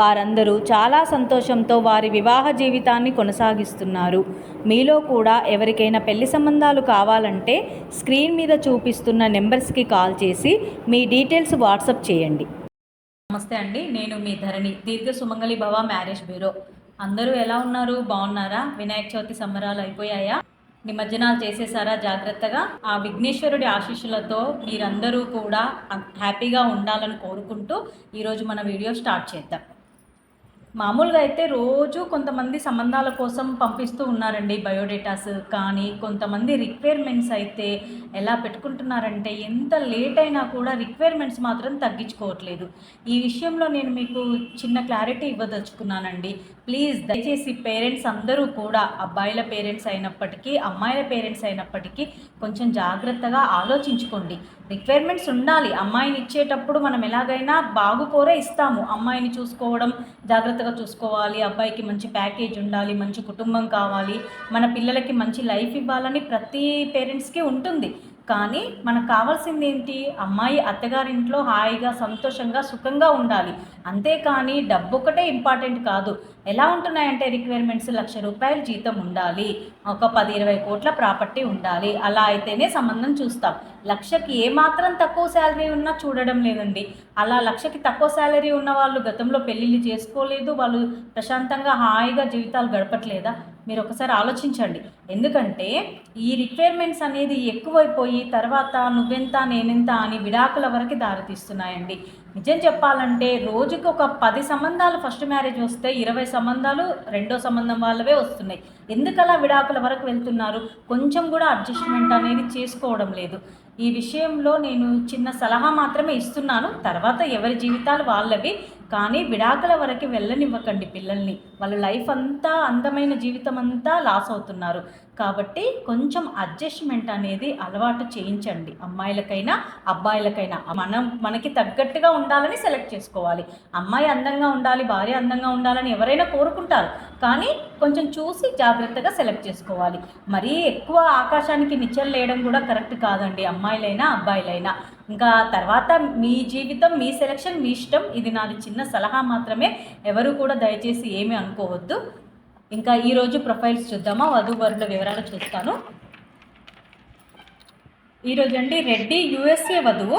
వారందరూ చాలా సంతోషంతో వారి వివాహ జీవితాన్ని కొనసాగిస్తున్నారు. మీలో కూడా ఎవరికైనా పెళ్ళి సంబంధాలు కావాలంటే స్క్రీన్ మీద చూపిస్తున్న నెంబర్స్కి కాల్ చేసి మీ డీటెయిల్స్ వాట్సప్ చేయండి. నమస్తే అండి నేను మీ ధరణి దీర్ఘ సుమంగళి భవ మ్యారేజ్ బ్యూరో. అందరూ ఎలా ఉన్నారు? బాగున్నారా? వినాయక చవితి సంబరాలు అయిపోయాయా? నిమజ్జనాలు చేసేసారా జాగ్రత్తగా? ఆ విఘ్నేశ్వరుడి ఆశీస్సులతో మీరందరూ కూడా హ్యాపీగా ఉండాలని కోరుకుంటూ ఈరోజు మన వీడియో స్టార్ట్ చేద్దాం. మామూలుగా అయితే రోజు కొంతమంది సంబంధాల కోసం పంపిస్తూ ఉన్నారండి బయోడేటాస్ కానీ కొంతమంది రిక్వైర్మెంట్స్ అయితే ఎలా పెట్టుకుంటున్నారంటే ఎంత లేట్ అయినా కూడా రిక్వైర్మెంట్స్ మాత్రం తగ్గించుకోవట్లేదు. ఈ విషయంలో నేను మీకు చిన్న క్లారిటీ ఇవ్వదలుచుకున్నానండి. ప్లీజ్ దయచేసి పేరెంట్స్ అందరూ కూడా అబ్బాయిల పేరెంట్స్ అయినప్పటికీ అమ్మాయిల పేరెంట్స్ అయినప్పటికీ కొంచెం జాగ్రత్తగా ఆలోచించుకోండి. రిక్వైర్మెంట్స్ ఉండాలి. అమ్మాయిని ఇచ్చేటప్పుడు మనం ఎలాగైనా బాగుకోరే ఇస్తాము. అమ్మాయిని చూసుకోవడం జాగ్రత్తగా చూసుకోవాలి. అబ్బాయికి మంచి ప్యాకేజ్ ఉండాలి మంచి కుటుంబం కావాలి. మన పిల్లలకి మంచి లైఫ్ ఇవ్వాలని ప్రతి పేరెంట్స్కి ఉంటుంది. కానీ మనకు కావాల్సింది ఏంటి? అమ్మాయి అత్తగారింట్లో హాయిగా సంతోషంగా సుఖంగా ఉండాలి. అంతేకాని డబ్బు ఒకటే ఇంపార్టెంట్ కాదు. ఎలా ఉంటున్నాయంటే రిక్వైర్మెంట్స్? లక్ష రూపాయల జీతం ఉండాలి. ఒక పది ఇరవై కోట్ల ప్రాపర్టీ ఉండాలి. అలా అయితేనే సంబంధం చూస్తాం. లక్షకి ఏమాత్రం తక్కువ శాలరీ ఉన్నా చూడడం లేదండి. అలా లక్షకి తక్కువ శాలరీ ఉన్న వాళ్ళు గతంలో పెళ్ళిళ్ళు చేసుకోలేదు. వాళ్ళు ప్రశాంతంగా హాయిగా జీవితాలు గడపట్లేదా? మీరు ఒకసారి ఆలోచించండి. ఎందుకంటే ఈ రిక్వైర్మెంట్స్ అనేది ఎక్కువైపోయి తర్వాత నువ్వెంత నేనెంత అని విడాకుల వరకు దారితీస్తున్నాయండి. నిజం చెప్పాలంటే రోజుకి ఒక పది సంబంధాలు ఫస్ట్ మ్యారేజ్ వస్తే ఇరవై సంబంధాలు రెండో సంబంధం వాళ్ళవే వస్తున్నాయి. ఎందుకలా విడాకుల వరకు వెళ్తున్నారు? కొంచెం కూడా అడ్జస్ట్మెంట్ అనేది చేసుకోవడం లేదు. ఈ విషయంలో నేను చిన్న సలహా మాత్రమే ఇస్తున్నాను. తర్వాత ఎవరి జీవితాలు వాళ్ళవి. కానీ విడాకుల వరకు వెళ్ళనివ్వకండి పిల్లల్ని. వాళ్ళ లైఫ్ అంతా అందమైన జీవితం అంతా లాస్ అవుతున్నారు. కాబట్టి కొంచెం అడ్జస్ట్మెంట్ అనేది అలవాటు చేయించండి. అమ్మాయిలకైనా అబ్బాయిలకైనా. మనం మనకి తగ్గట్టుగా ఉండాలని సెలెక్ట్ చేసుకోవాలి. అమ్మాయి అందంగా ఉండాలి భార్య అందంగా ఉండాలని ఎవరైనా కోరుకుంటారు. కానీ కొంచెం చూసి జాగ్రత్తగా సెలెక్ట్ చేసుకోవాలి. మరీ ఎక్కువ ఆకాశానికి నిచ్చెలు వేయడం కూడా కరెక్ట్ కాదండి. అమ్మాయిలైనా అబ్బాయిలైనా. ఇంకా తర్వాత మీ జీవితం మీ సెలెక్షన్ మీ ఇష్టం. ఇది నాది చిన్న సలహా మాత్రమే. ఎవరు కూడా దయచేసి ఏమీ అనుకోవద్దు. ఇంకా ఈరోజు ప్రొఫైల్స్ చూద్దామా? వధువరుల వివరాలు చూస్తాను. ఈరోజు అండి రెడ్డి యుఎస్ఏ వధువు.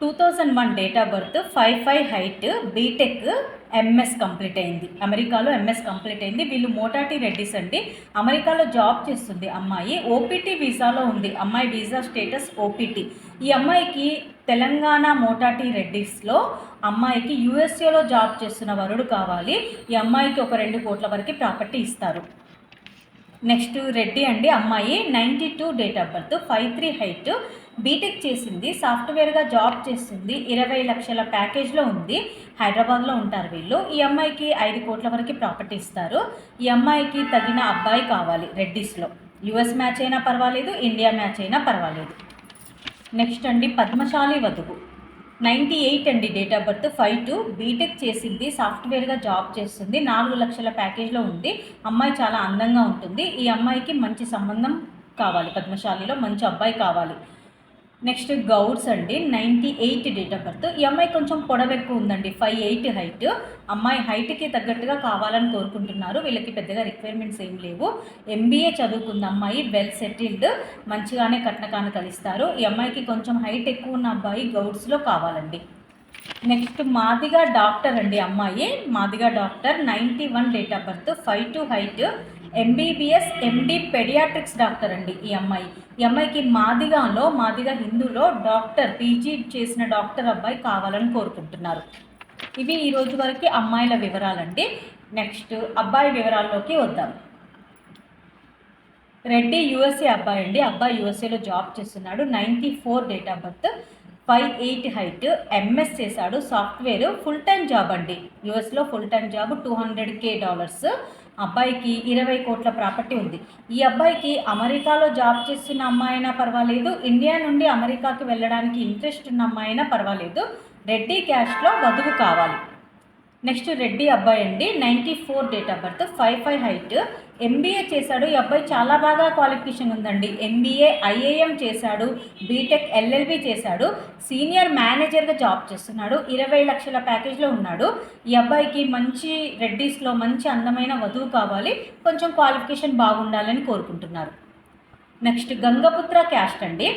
Two thousand one date of birth five five height BTech. MS complete అయింది. అమెరికాలో ఎంఎస్ కంప్లీట్ అయింది. వీళ్ళు మోటాటి రెడ్డిస్ అండి. అమెరికాలో జాబ్ చేస్తుంది అమ్మాయి. ఓపీటీ వీసాలో ఉంది. అమ్మాయి వీసా స్టేటస్ ఓపీటీ ఈ అమ్మాయికి తెలంగాణ మోటాటి రెడ్డిస్లో అమ్మాయికి యూఎస్ఏలో జాబ్ చేస్తున్న వరుడు కావాలి. ఈ అమ్మాయికి ఒక రెండు కోట్ల వరకు ప్రాపర్టీ ఇస్తారు. నెక్స్ట్ రెడ్డి అండి. అమ్మాయి ninety two date of birth five three height BTech చేసింది సాఫ్ట్వేర్గా జాబ్ చేస్తుంది ఇరవై లక్షల ప్యాకేజ్లో ఉంది హైదరాబాద్లో ఉంటారు వీళ్ళు. ఈ అమ్మాయికి ఐదు కోట్ల వరకు ప్రాపర్టీ ఇస్తారు. ఈ అమ్మాయికి తగిన అబ్బాయి కావాలి రెడ్డిస్లో. యుఎస్ మ్యాచ్ అయినా పర్వాలేదు ఇండియా మ్యాచ్ అయినా పర్వాలేదు. నెక్స్ట్ అండి పద్మశాలి వధువు. నైంటీ ఎయిట్ అండి date of birth five two. BTech చేసింది సాఫ్ట్వేర్గా జాబ్ చేస్తుంది నాలుగు లక్షల ప్యాకేజ్లో ఉంది. అమ్మాయి చాలా అందంగా ఉంటుంది. ఈ అమ్మాయికి మంచి సంబంధం కావాలి పద్మశాలిలో మంచి అబ్బాయి కావాలి. నెక్స్ట్ గౌడ్స్ అండి ninety eight date of birth ఈ అమ్మాయి కొంచెం పొడవు ఎక్కువ ఉందండి ఫైవ్ ఎయిట్ హైట్ అమ్మాయి హైట్కి తగ్గట్టుగా కావాలని కోరుకుంటున్నారు వీళ్ళకి పెద్దగా రిక్వైర్మెంట్స్ ఏం లేవు. ఎంబీఏ చదువుకుంది అమ్మాయి వెల్ సెటిల్డ్ మంచిగానే కట్నకాను కలిస్తారు. ఈ అమ్మాయికి కొంచెం హైట్ ఎక్కువ ఉన్న అబ్బాయి గౌడ్స్లో కావాలండి. నెక్స్ట్ మాదిగా డాక్టర్ అండి అమ్మాయి. Madiga doctor ninety one date of birth five two height MBBS MD paediatrics doctor అండి ఈ అమ్మాయి. ఈ అమ్మాయికి మాదిగాలో మాదిగా హిందూలో డాక్టర్ పీజీ చేసిన డాక్టర్ అబ్బాయి కావాలని కోరుకుంటున్నారు. ఇవి ఈ రోజు వరకు అమ్మాయిల వివరాలండి. నెక్స్ట్ అబ్బాయి వివరాల్లోకి వద్దాం. రెడ్డి యూఎస్ఏ అబ్బాయి అండి. అబ్బాయి యూఎస్ఏలో జాబ్ చేస్తున్నాడు. Ninety four date of birth five eight height MS చేశాడు. సాఫ్ట్వేర్ ఫుల్ టైం జాబ్ అండి. యూఎస్లో full time job two hundred K dollars. అబ్బాయికి ఇరవై కోట్ల ప్రాపర్టీ ఉంది. ఈ అబ్బాయికి అమెరికాలో జాబ్ చేస్తున్న అమ్మాయి అయినా పర్వాలేదు ఇండియా నుండి అమెరికాకి వెళ్ళడానికి ఇంట్రెస్ట్ ఉన్న అమ్మాయి అయినా పర్వాలేదు. రెడ్డి క్యాష్లో వధువు కావాలి. నెక్స్ట్ రెడ్డి అబ్బాయి అండి. Ninety four date of birth five five height. MBA చేశాడు. ఈ అబ్బాయి చాలా బాగా క్వాలిఫికేషన్ ఉందండి. ఎంబీఏ ఐఏఎం చేశాడు. బీటెక్ ఎల్ఎల్బి చేశాడు. సీనియర్ మేనేజర్గా జాబ్ చేస్తున్నాడు. ఇరవై లక్షల ప్యాకేజ్లో ఉన్నాడు. ఈ అబ్బాయికి మంచి రెడ్డీస్లో మంచి అందమైన వధువు కావాలి. కొంచెం క్వాలిఫికేషన్ బాగుండాలని కోరుకుంటున్నారు. నెక్స్ట్ గంగపుత్ర క్యాస్ట్ అండి.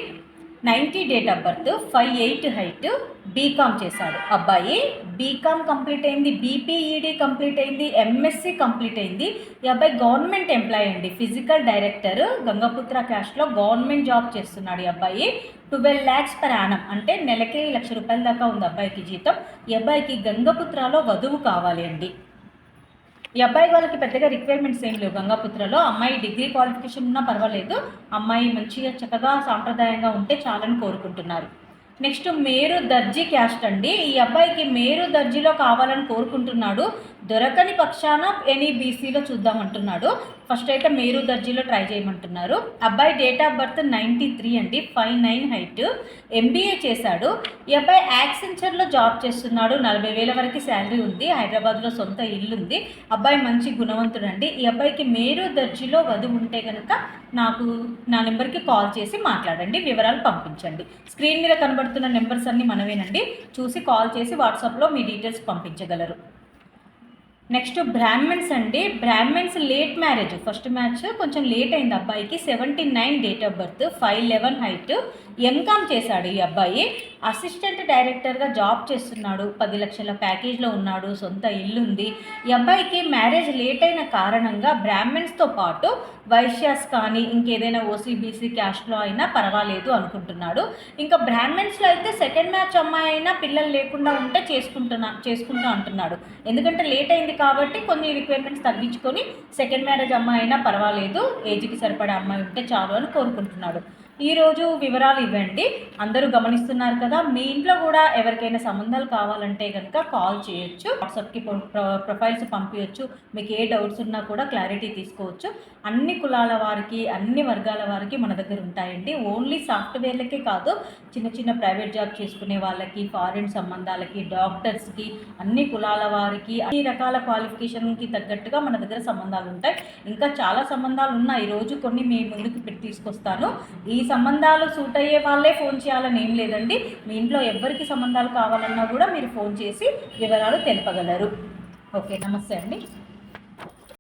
Ninety date of birth five eight height BCom చేశాడు. అబ్బాయి బీకామ్ కంప్లీట్ అయింది బీపీఈడి కంప్లీట్ అయింది ఎంఎస్సి కంప్లీట్ అయింది. ఈ అబ్బాయి గవర్నమెంట్ ఎంప్లాయీ అండి. ఫిజికల్ డైరెక్టర్ గంగపుత్ర క్యాస్ట్లో గవర్నమెంట్ జాబ్ చేస్తున్నాడు ఈ అబ్బాయి. ట్వెల్వ్ ల్యాక్స్ పర్ యానం అంటే నెలకి లక్ష రూపాయల దాకా ఉంది అబ్బాయికి జీతం. ఈ అబ్బాయికి గంగపుత్రలో వధువు కావాలి అండి. ఈ అబ్బాయి వాళ్ళకి పెద్దగా రిక్వైర్మెంట్స్ ఏం లేవు. గంగాపుత్రలో అమ్మాయి డిగ్రీ క్వాలిఫికేషన్ ఉన్నా పర్వాలేదు. అమ్మాయి మంచిగా చక్కగా సాంప్రదాయంగా ఉంటే చాలని కోరుకుంటున్నారు. నెక్స్ట్ మేరు దర్జీ క్యాస్ట్ అండి. ఈ అబ్బాయికి మేరు దర్జీలో కావాలని కోరుకుంటున్నాడు. దొరకని పక్షాన ఎనీ బీసీలో చూద్దామంటున్నాడు ఫస్ట్ అయితే మేరు దర్జీలో ట్రై చేయమంటున్నారు. అబ్బాయి date of birth ninety three అండి ఫైవ్ నైన్ హైట్ ఎంబీఏ చేశాడు. ఈ అబ్బాయి యాక్సెంచర్లో జాబ్ చేస్తున్నాడు. నలభై వేల వరకు శాలరీ ఉంది. హైదరాబాద్లో సొంత ఇల్లు ఉంది. అబ్బాయి మంచి గుణవంతుడు అండి. ఈ అబ్బాయికి మేరు దర్జీలో వధువు ఉంటే కనుక నాకు నా నెంబర్కి కాల్ చేసి మాట్లాడండి. వివరాలు పంపించండి. స్క్రీన్ మీద కనబడుతున్న నెంబర్స్ అన్నీ మనవేనండి. చూసి కాల్ చేసి వాట్సాప్లో మీ డీటెయిల్స్ పంపించగలరు. నెక్స్ట్ బ్రాహ్మణ్స్ అండి. Brahmans late marriage. First match కొంచెం లేట్ అయింది అబ్బాయికి. Seventy nine date of birth five eleven height. MCom చేశాడు ఈ అబ్బాయి. అసిస్టెంట్ డైరెక్టర్గా జాబ్ చేస్తున్నాడు. పది లక్షల ప్యాకేజ్లో ఉన్నాడు. సొంత ఇల్లు ఉంది. ఈ అబ్బాయికి మ్యారేజ్ లేట్ అయిన కారణంగా బ్రాహ్మణ్స్తో పాటు వైశ్యాస్ కానీ ఇంకేదైనా ఓసీబీసీ క్యాస్ట్లో అయినా పర్వాలేదు అనుకుంటున్నాడు. ఇంకా బ్రాహ్మణ్స్లో అయితే సెకండ్ మ్యాచ్ అమ్మాయి అయినా పిల్లలు లేకుండా ఉంటే చేసుకుంటున్నా చేసుకుంటా అంటున్నాడు. ఎందుకంటే లేట్ అయింది కాబట్టి కొన్ని రిక్వైర్మెంట్స్ తగ్గించుకొని సెకండ్ మ్యారేజ్ అమ్మాయి అయినా పర్వాలేదు. ఏజ్కి సరిపడే అమ్మాయి ఉంటే చాలు అని కోరుకుంటున్నాడు. ఈరోజు వివరాలు ఇవ్వండి. అందరూ గమనిస్తున్నారు కదా మీ ఇంట్లో కూడా ఎవరికైనా సంబంధాలు కావాలంటే కనుక కాల్ చేయొచ్చు. వాట్సాప్కి ప్రొఫైల్స్ పంపించవచ్చు మీకు ఏ డౌట్స్ ఉన్నా కూడా క్లారిటీ తీసుకోవచ్చు. అన్ని కులాల వారికి అన్ని వర్గాల వారికి మన దగ్గర ఉంటాయండి. ఓన్లీ సాఫ్ట్వేర్లకే కాదు చిన్న చిన్న ప్రైవేట్ జాబ్ చేసుకునే వాళ్ళకి ఫారిన్ సంబంధాలకి డాక్టర్స్కి అన్ని కులాల వారికి అన్ని రకాల క్వాలిఫికేషన్కి తగ్గట్టుగా మన దగ్గర సంబంధాలు ఉంటాయి. ఇంకా చాలా సంబంధాలు ఉన్నాయి. రోజు కొన్ని మీ ముందుకు పెట్టి తీసుకొస్తాను. ఈ సంబంధాలు సూట్ అయ్యే వాళ్ళే ఫోన్ చేయాలని ఏం లేదండి. మీ ఇంట్లో ఎవరికి సంబంధాలు కావాలన్నా కూడా మీరు ఫోన్ చేసి వివరాలు తెలుపగలరు. ఓకే నమస్తే అండి.